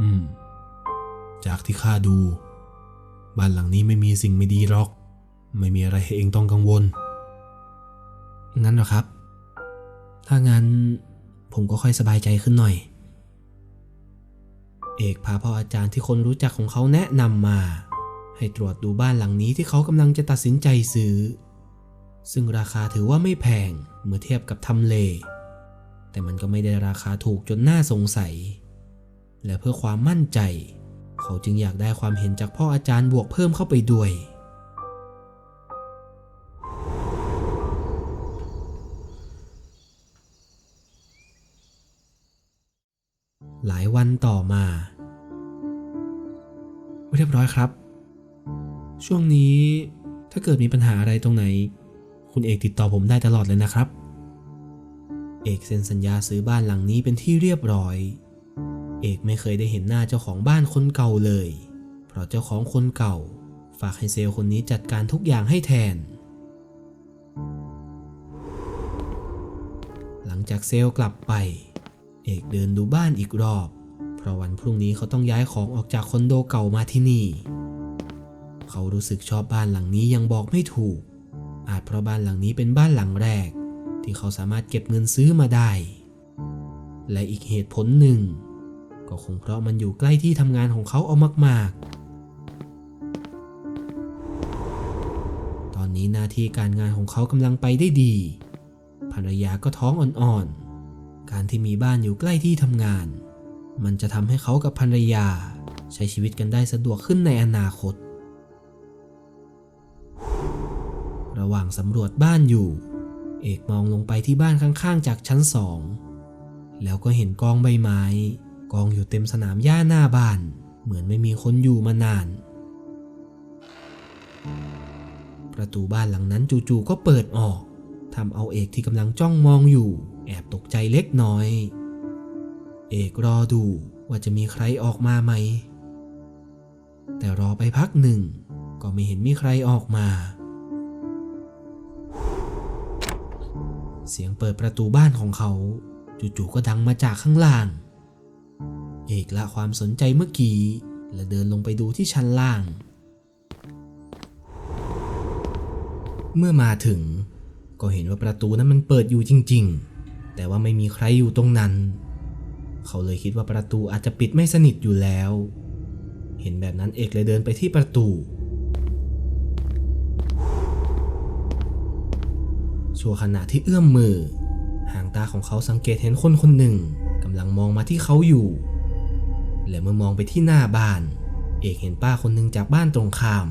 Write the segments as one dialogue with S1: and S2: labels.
S1: อืม จากที่ข้าดู บ้านหลังนี้ไม่มีสิ่งไม่ดีหรอก ไม่มีอะไรให้เองต้องกังวล งั้นหรอครับ ถ้างั้นผมก็ค่อยสบายใจขึ้นหน่อย เอกพาพ่ออาจารย์ที่คนรู้จักของเขาแนะนำมา ให้ตรวจดูบ้านหลังนี้ที่เขากำลังจะตัดสินใจซื้อ ซึ่งราคาถือว่าไม่แพงเมื่อเทียบกับทำเล แต่มันก็ไม่ได้ราคาถูกจนน่าสงสัย และเพื่อความมั่นใจ เขาจึงอยากได้ความเห็นจากพ่ออาจารย์บวกเพิ่มเข้าไปด้วย หลายวันต่อมา เรียบร้อยครับ ช่วงนี้ถ้าเกิดมีปัญหาอะไรตรงไหน คุณเอกติดต่อผมได้ตลอดเลยนะครับ เอกเซ็นสัญญาซื้อบ้านหลังนี้เป็นที่เรียบร้อย เอกไม่เคยได้เห็นหน้าเจ้าของบ้านคนเก่าเลย เพราะเจ้าของคนเก่า ฝากให้เซลคนนี้จัดการทุกอย่างให้แทน หลังจากเซลกลับไป เอกเดินดูบ้านอีกรอบ เพราะวันพรุ่งนี้เขาต้องย้ายของออกจากคอนโดเก่ามาที่นี่ เขารู้สึกชอบบ้านหลังนี้ยังบอกไม่ถูก อาจเพราะบ้านหลังนี้เป็นบ้านหลังแรก ที่เขาสามารถเก็บเงินซื้อมาได้ และอีกเหตุผลหนึ่ง ก็คงเพราะมันอยู่ใกล้ที่ทำงานของเขาเอามากๆ ตอนนี้หน้าที่การงานของเขากำลังไปได้ดี ภรรยาก็ท้องอ่อนๆ การที่มีบ้านอยู่ใกล้ที่ทำงาน มันจะทำให้เขากับภรรยา ใช้ชีวิตกันได้สะดวกขึ้นในอนาคต ระหว่างสำรวจบ้านอยู่ เอกมองลงไปที่บ้านข้างๆ จากชั้นสองแล้วก็เห็นกองใบไม้ กองอยู่เต็มสนามหญ้าหน้าบ้าน เหมือนไม่มีคนอยู่มานาน ประตูบ้านหลังนั้นจู่ๆก็เปิดออกทำเอาเอกที่กำลังจ้องมองอยู่ แอบตกใจเล็กน้อย เอกรอดูว่าจะมีใครออกมาไหม แต่รอไปพักหนึ่ง ก็ไม่เห็นมีใครออกมา เสียงเปิดประตูบ้านของเขา จู่ๆก็ดังมาจากข้างล่าง เอกละความสนใจเมื่อกี้ และเดินลงไปดูที่ชั้นล่าง เมื่อมาถึง ก็เห็นว่าประตูนั้นมันเปิดอยู่จริง ๆ แต่ว่าไม่มีใครอยู่ตรงนั้น เขาเลยคิดว่าประตูอาจจะปิดไม่สนิทอยู่แล้ว เห็นแบบนั้นเอกเลยเดินไปที่ประตู ชั่วขณะที่เอื้อมมือ หางตาของเขาสังเกตเห็นคนคนหนึ่งกำลังมองมาที่เขาอยู่ และเมื่อมองไปที่หน้าบ้าน เอกเห็นป้าคนหนึ่งจากบ้านตรงข้าม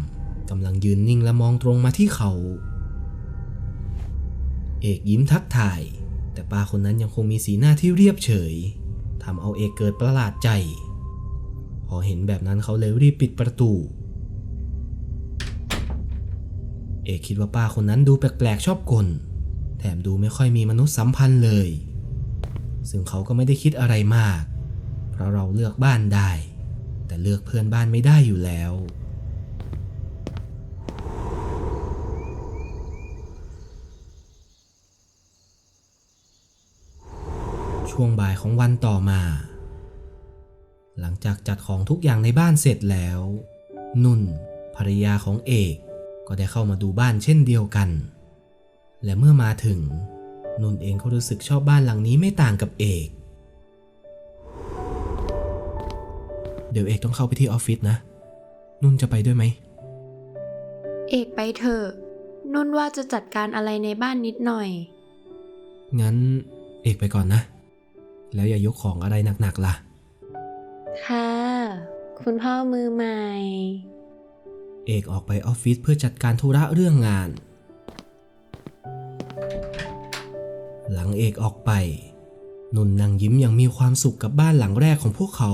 S1: กำลังยืนนิ่งและมองตรงมาที่เขา เอกยิ้มทักทาย แต่ป้าคนนั้นยังคงมีสีหน้าที่เรียบเฉยทำเอาเอกเกิดประหลาดใจ พอเห็นแบบนั้นเขาเลยรีบปิดประตู เอกคิดว่าป้าคนนั้นดูแปลกๆชอบกลแถมดูไม่ค่อยมีมนุษยสัมพันธ์เลย ซึ่งเขาก็ไม่ได้คิดอะไรมาก ราะเราเลือกบ้านได้ แต่เลือกเพื่อนบ้านไม่ได้อยู่แล้ว ช่วงบ่ายของวันต่อมา หลังจากจัดของทุกอย่างในบ้านเสร็จแล้ว นุ่น ภรรยาของเอกก็ได้เข้ามาดูบ้านเช่นเดียวกัน และเมื่อมาถึง นุ่นเองก็รู้สึกชอบบ้านหลังนี้ไม่ต่างกับเอก เดี๋ยวเอกต้องเข้าไปที่ออฟฟิศนะ นุ่นจะไปด้วยไหม
S2: เอกไปเถอะ นุ่นว่าจะจัดการอะไรในบ้านนิดหน่อย
S1: งั้นเอกไปก่อนนะ แล้วอย่ายกของอะไรหนักๆล่ะ
S2: ค่ะ คุณพ่อมือใหม่
S1: เอกออกไปออฟฟิศเพื่อจัดการธุระเรื่องงาน หลังเอกออกไป นุ่นนั่งยิ้มอย่างมีความสุขกับบ้านหลังแรกของพวกเขา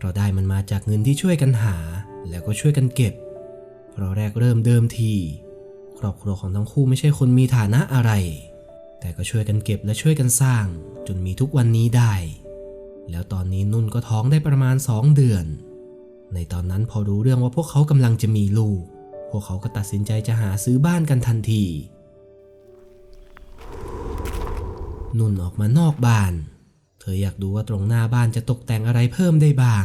S1: เราได้มันมาจากเงินที่ช่วยกันหา แล้วก็ช่วยกันเก็บ เพราะแรกเริ่มเดิมที ครอบครัวของทั้งคู่ไม่ใช่คนมีฐานะอะไร แต่ก็ช่วยกันเก็บและช่วยกันสร้าง จนมีทุกวันนี้ได้ แล้วตอนนี้นุ่นก็ท้องได้ประมาณสองเดือน ในตอนนั้นพอรู้เรื่องว่าพวกเขากำลังจะมีลูก พวกเขาก็ตัดสินใจจะหาซื้อบ้านกันทันที นุ่นออกมานอกบ้าน ออยากดูว่าตรงหน้าบ้านจะตกแต่งอะไรเพิ่มได้บ้าง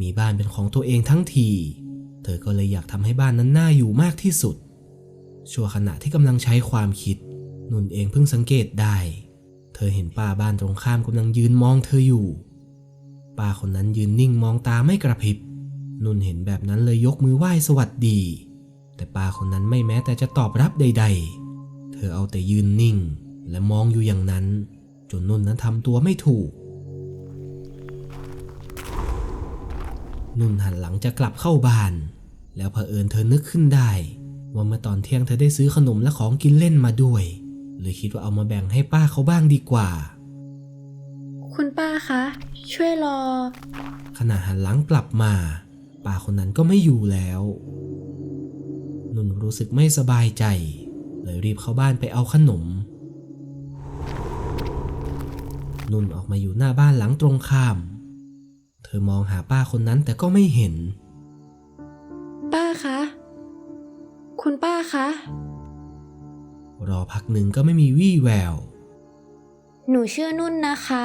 S1: มีบ้านเป็นของตัวเองทั้งที เธอก็เลยอยากทำให้บ้านนั้นน่าอยู่มากที่สุด ชั่วขณะที่กำลังใช้ความคิด นุ่นเองเพิ่งสังเกตได้ เธอเห็นป้าบ้านตรงข้ามกำลังยืนมองเธออยู่ ป้าคนนั้นยืนนิ่งมองตาไม่กระพริบ นุ่นเห็นแบบนั้นเลยยกมือไหว้สวัสดี แต่ป้าคนนั้นไม่แม้แต่จะตอบรับใด ๆ เธอเอาแต่ยืนนิ่ง และมองอยู่อย่างนั้น จนนุ่นนั้นทำตัวไม่ถูก นุ่นหันหลังจะกลับเข้าบ้าน แล้วเผอิญเธอนึกขึ้นได้ ว่าเมื่อตอนเที่ยงเธอได้ซื้อขนมและของกินเล่นมาด้วยเลยคิดว่าเอามาแบ่งให้ป้าเขาบ้างดีกว่า
S2: คุณป้าคะ ช่วยรอ
S1: ขณะหันหลังกลับมา ป้าคนนั้นก็ไม่อยู่แล้ว นุ่นรู้สึกไม่สบายใจ เลยรีบเข้าบ้านไปเอาขนม นุ่นออกมาอยู่หน้าบ้านหลังตรงข้าม เธอมองหาป้าคนนั้นแต่ก็ไม่เห็น
S2: ป้าคะ คุณป้าคะ
S1: รอพักหนึ่งก็ไม่มีวี่แวว
S2: หนูชื่อนุ่นนะคะ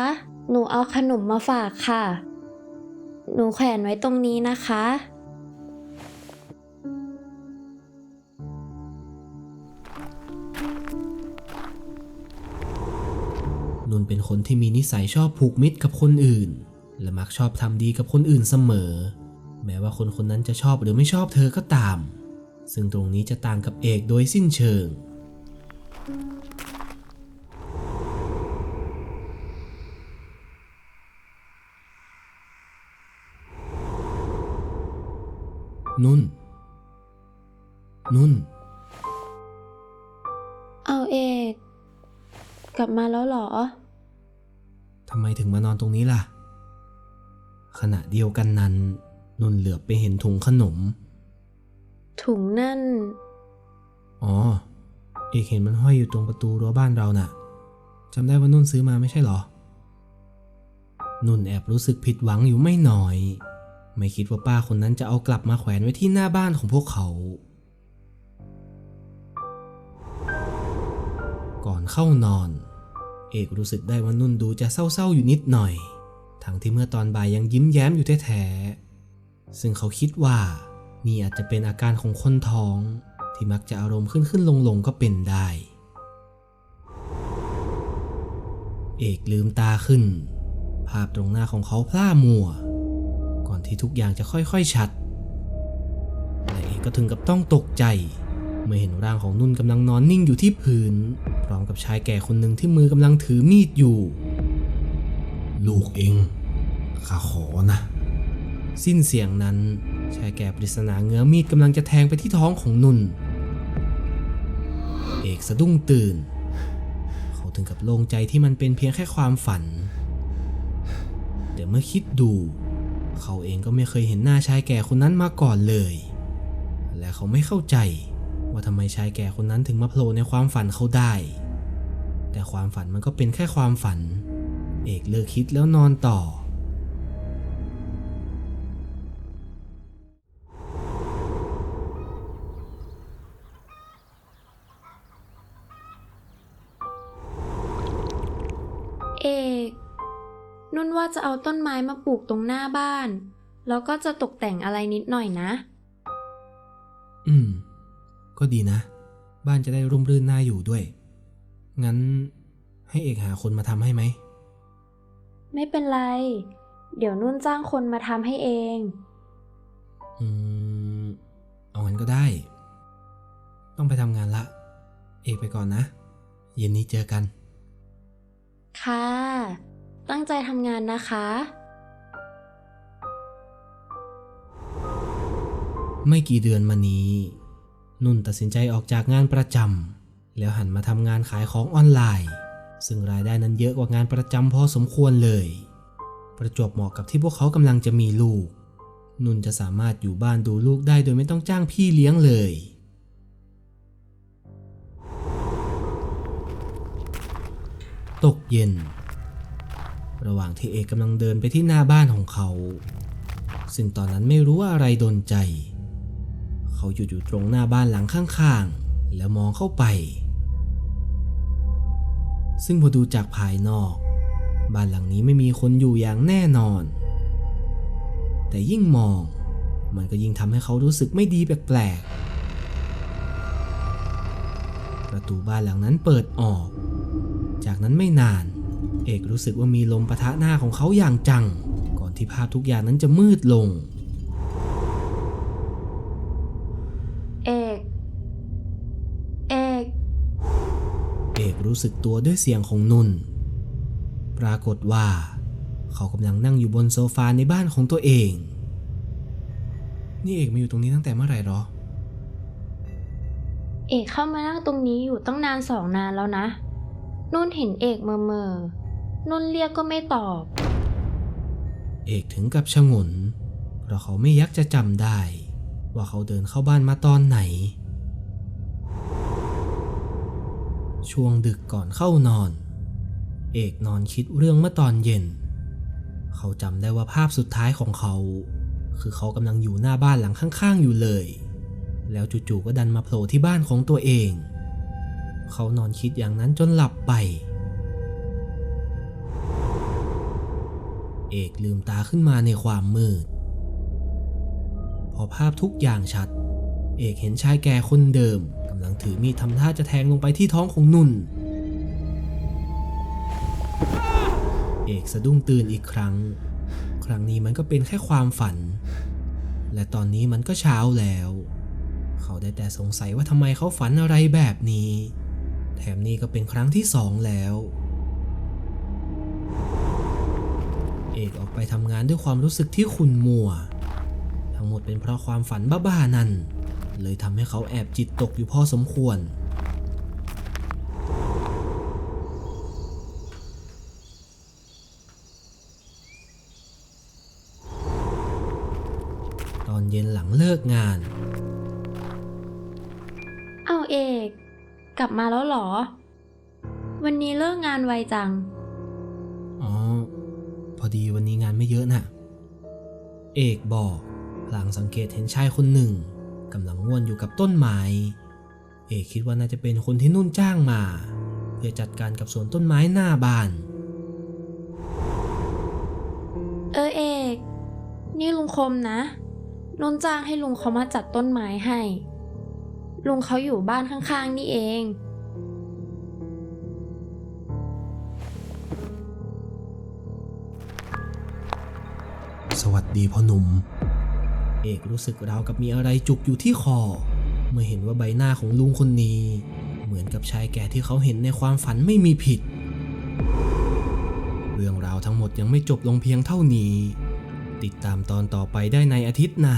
S2: หนูเอาขนมมาฝากค่ะ หนูแขวนไว้ตรงนี้นะคะ
S1: นุ่นเป็นคนที่มีนิสัยชอบผูกมิตรกับคนอื่น และมักชอบทำดีกับคนอื่นเสมอ แม้ว่าคนคนนั้นจะชอบหรือไม่ชอบเธอก็ตาม ซึ่งตรงนี้จะต่างกับเอกโดยสิ้นเชิง นุ่น นุ่น
S2: เอาเอก กลับมาแล้วเหรอ
S1: ทำไมถึงมานอนตรงนี้ล่ะ ขณะเดียวกันนั้นนุ่นเหลือบไปเห็นถุงขนม
S2: ถุงนั่น
S1: อ๋อ เอกเห็นมันห้อยอยู่ตรงประตูรั้วบ้านเราน่ะจำได้ว่านุ่นซื้อมาไม่ใช่เหรอ นุ่นแอบรู้สึกผิดหวังอยู่ไม่น้อย ไม่คิดว่าป้าคนนั้นจะเอากลับมาแขวนไว้ที่หน้าบ้านของพวกเขา ก่อนเข้านอน เอกรู้สึกได้ว่านุ่นดูจะเศร้าๆอยู่นิดหน่อย ทั้งที่เมื่อตอนบ่ายยังยิ้มแย้มอยู่แท้ๆซึ่งเขาคิดว่า นี่อาจจะเป็นอาการของคนท้อง ที่มักจะอารมณ์ขึ้นขึ้นลงลงๆก็เป็นได้ เอกลืมตาขึ้น ภาพตรงหน้าของเขาพล่ามัว ก่อนที่ทุกอย่างจะค่อยๆชัดและเอกก็ถึงกับต้องตกใจ เมื่อเห็นร่างของนุ่นกำลังนอนนิ่งอยู่ที่พื้น ร้อมกับชายแก่คนหนึ่งที่มือกำลังถือมีดอยู่ ลูกเองข้าขอนะ สิ้นเสียงนั้น ชายแก่ปริศนาเงื้อมีดกำลังจะแทงไปที่ท้องของนุ่น เอกสะดุ้งตื่น เขาถึงกับโล่งใจที่มันเป็นเพียงแค่ความฝัน แต่เมื่อคิดดู เขาเองก็ไม่เคยเห็นหน้าชายแก่คนนั้นมาก่อนเลย และเขาไม่เข้าใจว่าทำไมชายแก่คนนั้นถึงมาโผล่ในความฝันเขาได้ แต่ความฝันมันก็เป็นแค่ความฝัน เอกเลิกคิดแล้วนอนต่อ
S2: เอกนุ่นว่าจะเอาต้นไม้มาปลูกตรงหน้าบ้าน แล้วก็จะตกแต่งอะไรนิดหน่อยนะ
S1: อืม ก็ดีนะ บ้านจะได้ร่มรื่นน่าอยู่ด้วย งั้นให้เอกหาคนมาทำให้ไหม
S2: ไม่เป็นไร เดี๋ยวนุ่นจ้างคนมาทำให้เอง
S1: อืม เอางั้นก็ได้ ต้องไปทำงานละ เอกไปก่อนนะ เย็นนี้เจอกัน
S2: ค่ะ ตั้งใจทำงานนะคะ
S1: ไม่กี่เดือนมานี้ นุ่นตัดสินใจออกจากงานประจำ แล้วหันมาทำงานขายของออนไลน์ ซึ่งรายได้นั้นเยอะกว่างานประจำพอสมควรเลย ประจวบเหมาะกับที่พวกเขากำลังจะมีลูก นุ่นจะสามารถอยู่บ้านดูลูกได้โดยไม่ต้องจ้างพี่เลี้ยงเลย ตกเย็น ระหว่างที่เอกกำลังเดินไปที่หน้าบ้านของเขา ซึ่งตอนนั้นไม่รู้ว่าอะไรดนใจ เขาหยุดอยู่ตรงหน้าบ้านหลังข้างๆ แล้วมองเข้าไป ซึ่งพอดูจากภายนอก บ้านหลังนี้ไม่มีคนอยู่อย่างแน่นอน แต่ยิ่งมอง มันก็ยิ่งทำให้เขารู้สึกไม่ดีแปลกๆ ประตูบ้านหลังนั้นเปิดออก จากนั้นไม่นาน เอกรู้สึกว่ามีลมปะทะหน้าของเขาอย่างจัง ก่อนที่ภาพทุกอย่างนั้นจะมืดลง รู้สึกตัวด้วยเสียงของนุ่น ปรากฏว่า เขากำลังนั่งอยู่บนโซฟาในบ้านของตัวเอง นี่เอกมาอยู่ตรงนี้ตั้งแต่เมื่อไหร่หรอ
S2: เอกเข้ามานั่งตรงนี้อยู่ตั้งนานสองนานแล้วนะ นุ่นเห็นเอกเมอเมอๆนุ่นเรียกก็ไม่ตอบ
S1: เอกถึงกับชงน เพราะเขาไม่ยักจะจำได้ ว่าเขาเดินเข้าบ้านมาตอนไหน ช่วงดึกก่อนเข้านอน เอกนอนคิดเรื่องเมื่อตอนเย็น เขาจำได้ว่าภาพสุดท้ายของเขา คือเขากำลังอยู่หน้าบ้านหลังข้างๆอยู่เลย แล้วจู่ๆก็ดันมาโผล่ที่บ้านของตัวเอง เขานอนคิดอย่างนั้นจนหลับไป เอกลืมตาขึ้นมาในความมืด พอภาพทุกอย่างชัด เอกเห็นชายแก่คนเดิม ลังถือมีดทำท่าจะแทงลงไปที่ท้องของนุ่น เอกสะดุ้งตื่นอีกครั้ง ครั้งนี้มันก็เป็นแค่ความฝัน และตอนนี้มันก็เช้าแล้ว เขาได้แต่สงสัยว่าทำไมเขาฝันอะไรแบบนี้ แถมนี่ก็เป็นครั้งที่สองแล้ว เอกออกไปทำงานด้วยความรู้สึกที่ขุ่นมัว ทั้งหมดเป็นเพราะความฝันบ้าๆนั่น เลยทำให้เขาแอบจิตตกอยู่พอสมควร ตอนเย็นหลังเลิกงาน
S2: เอาเอก กลับมาแล้วเหรอ วันนี้เลิกงานไวจัง
S1: อ๋อ พอดีวันนี้งานไม่เยอะน่ะ เอกบอกหลังสังเกตเห็นชายคนหนึ่ง กำลังง่วนอยู่กับต้นไม้ เอกคิดว่าน่าจะเป็นคนที่นุ่นจ้างมา เพื่อจัดการกับสวนต้นไม้หน้าบ้าน
S2: เออเอกนี่ลุงคมนะ นุ่นจ้างให้ลุงเขามาจัดต้นไม้ให้ ลุงเขาอยู่บ้านข้างๆ นี่เอง
S1: สวัสดีพ่อหนุ่ม เอกรู้สึกราวกับมีอะไรจุกอยู่ที่คอ เมื่อเห็นว่าใบหน้าของลุงคนนี้ เหมือนกับชายแก่ที่เขาเห็นในความฝันไม่มีผิด เรื่องราวทั้งหมดยังไม่จบลงเพียงเท่านี้ ติดตามตอนต่อไปได้ในอาทิตย์หน้า